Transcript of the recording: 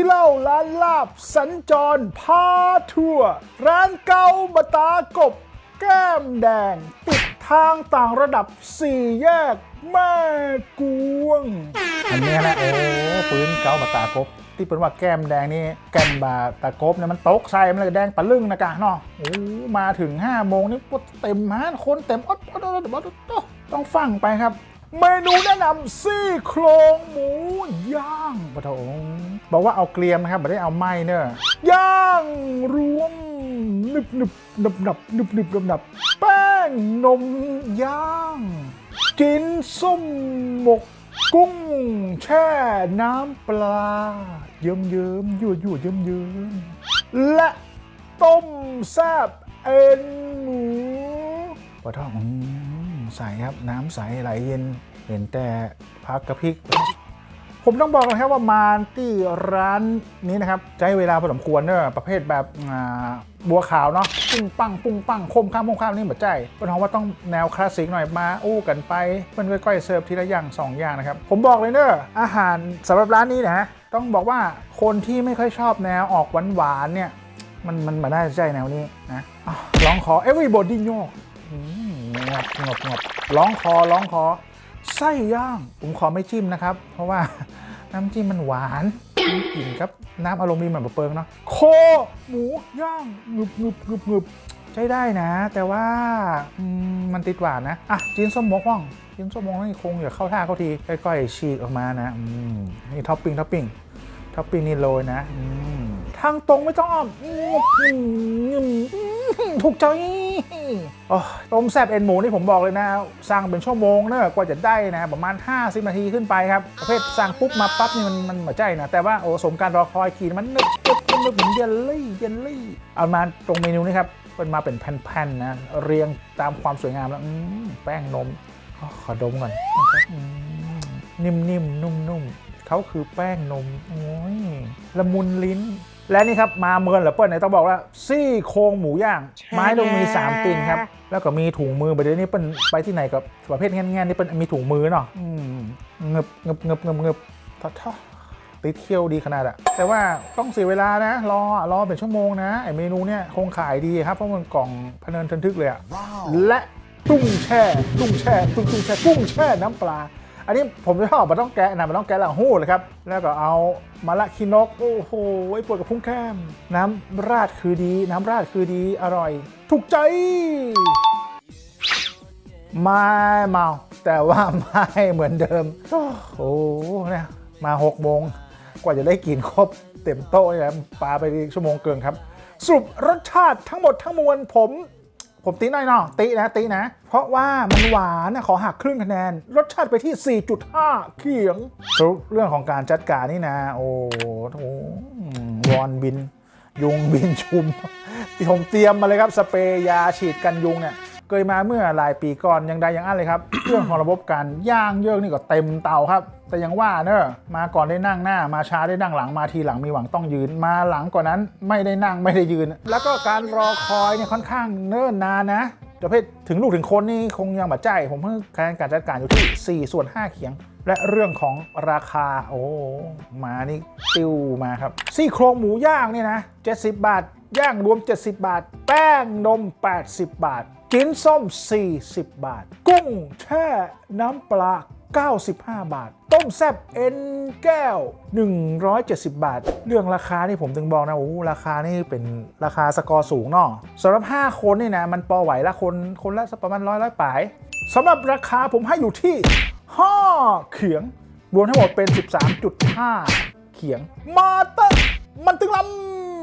ขี้เล้าร้านลาบสัญจรพาทั่ว ร้านเกาบตากบ แก้มแดง ปิดทางต่างระดับสี่แยกแม่กวง อันนี้นะโอ้ปืนเกาบตากบ ที่เป็นว่าแก้มแดงนี่แก้มบาตากบเนี่ยมันตกใส่มันเลยแดงปะลึ่งนะกะเนาะโอ้มาถึง5โมงนี่ปุ๊บเต็มฮานคนเต็มอดอดอดอดต้องฟังไปครับ เมนูแนะนำซี่โครงหมูย่างปะโถบอกว่าเอาเกลียมนะครับไม่ได้เอาไหม้เนอะย่างรวมหนึบหนึบหนึบหนับหนึบหนึบหนึบหนับแป้งนมย่าง กินส้มหมกกุ้งแช่น้ำปลา เยิ้มเยิ้มๆยั่วยั่วเยิ้มเยิ้มๆและต้มแซบเอ็นหมูปลาทอง ใสครับน้ำใสไหลเย็นเห็นแต่พักกระพริก ผมต้องบอกนะครับว่ามาที่ร้านนี้นะครับใช้เวลาพอสมควรเนอะประเภทแบบบัวขาวเนาะปุ้งปังปุ้งปังคมข้ามคมข้ามนี่เหมือนใจเป็นเพราะว่าต้องแนวคลาสสิกหน่อยมาอู้กันไปมันค่อยๆเสิร์ฟทีละอย่างสองอย่างนะครับ ผมบอกเลยเนอะอาหารสำหรับร้านนี้นะต้องบอกว่าคนที่ไม่ค่อยชอบแนวออกหวานๆเนี่ยมันมันมาได้ใจแนวนี้นะอะร้องขอ everybody โยก งบงบงบร้องคอร้องคอไส้ย่างผมขอไม่จิ้มนะครับ เพราะว่าน้ำจิ้มมันหวานกลิ่นครับน้ำอารมณ์มีเหมือนบเปิงเนาะโคหมูย่างงึบงึบงึบงึบใช้ได้นะ แต่ว่ามันติดหวานนะอะจินส้มหมกว่องจินส้มหมกนี่คงอย่าเข้าท่าเข้าทีค่อยๆฉีกออกมานะนี่ท็อปปิ้งท็อปปิ้งท็อปปิ้งนี่โรยนะอืม ทางตรงไม่ต้องอ้อมถูกใจโอ้ต้มแซบเอ็นหมูนี่ผมบอกเลยนะ สั่งเป็นชั่วโมงเนอะกว่าจะได้นะ ประมาณ 50 นาทีขึ้นไปครับประเภทสั่งปุ๊บมาปั๊บนี่มันมันมาใจนะ แต่ว่าโอ้สมการรอคอยขีดมันนึกนึกนึกเหมือนเยลลี่เยลลี่ เอามาตรงเมนูนี้ครับเป็นมาเป็นแผ่นๆนะ เรียงตามความสวยงามแล้วแป้งนมอขอดมก่อนนะครับอืมนิ่มๆนุ่มๆเขาคือแป้งนมโอ้ยละมุนลิ้น และนี่ครับมาเมินเหรอเปิ้ลเนี่ยต้องบอกว่าซี่โครงหมูย่าง ไม้ลงมี3ตีนครับ แล้วก็มีถุงมือไปเดี๋ยวนี้เปิ้ลไปที่ไหนกับประเภทแง่ๆนี่เปิ้ลมีถุงมือเนาะอืมเงบเงบเงบเงบเงบทอทอติดเคี้ยวดีขนาดอะแต่ว่าต้องเสียเวลานะ รอรอเป็นชั่วโมงนะไอเมนูเนี่ยคงขายดีครับเพราะมันกล่องพะเนินทึนทึกเลยอะและตุ้งแช่ตุ้งแช่ตุ้งตุ้งแช่กุ้งแช่น้ำปลา อันนี้ผมชอบมันต้องแกะนะมันต้องแกะหลังหู้เลยครับ แล้วก็เอามะละคินก โอ้โหไอ้ปวดกับพุ่งแก้ม น้ำราดคือดี น้ำราดคือดีอร่อย ถูกใจ ไม่เมา แต่ว่าไม่เหมือนเดิม โอ้โหเนี่ยมา6โมงกว่าจะได้กินครบเต็มโต๊ะเนี่ยนะปลาไปชั่วโมงเกินครับ สรุปรสชาติทั้งหมดทั้งมวลผม ผมตีหน่อยเนาะตีนะตีนะ เพราะว่ามันหวานนะขอหักครึ่งคะแนน รสชาติไปที่ 4.5 เขียงรุเรื่องของการจัดการนี่นะ โอ้โหวอนบิน ยุงบินชุม ที่ผมเตรียมมาเลยครับ สเปรย์ยาฉีดกันยุงเนี่ย เคยมาเมื่อหลายปีก่อนยังใดยังอันเลยครับ เรื่องของระบบการย่างเยิกนี่ก็เต็มเตาครับ แต่ยังว่าเนอะมาก่อนได้นั่งหน้า มาช้าได้นั่งหลังมาทีหลังมีหวังต้องยืน มาหลังกว่านั้นไม่ได้นั่งไม่ได้ยืน แล้วก็การรอคอยเนี่ยค่อนข้างเนิ่นนานนะประเภทถึงลูกถึงคนนี่คงยังบัดใจ ผมเพิ่งการการจัดการอยู่ที่ 4 ส่วน 5 เขียง และเรื่องของราคา โอ้มานี่ติ้วมาครับซี่โครงหมูย่างเนี่ยนะ 70 บาท ย่างรวม 70 บาท แป้งนม 80 บาท กินส้ม 40 บาท กุ้งแช่น้ำปลา95 บาท ต้มแซบเอ็นแก้ว 170 บาท เรื่องราคานี่ผมถึงบอกนะโอ้ราคานี่เป็นราคาสกอร์สูงเนาะสำหรับ 5 คนนี่นะ มันพอไหวละคนคนละสักประมาณร้อยร้อยปลายสำหรับราคาผมให้อยู่ที่ 5 เขียง รวมทั้งหมดเป็น 13.5 เขียง มาเตอร์มันตึงลำ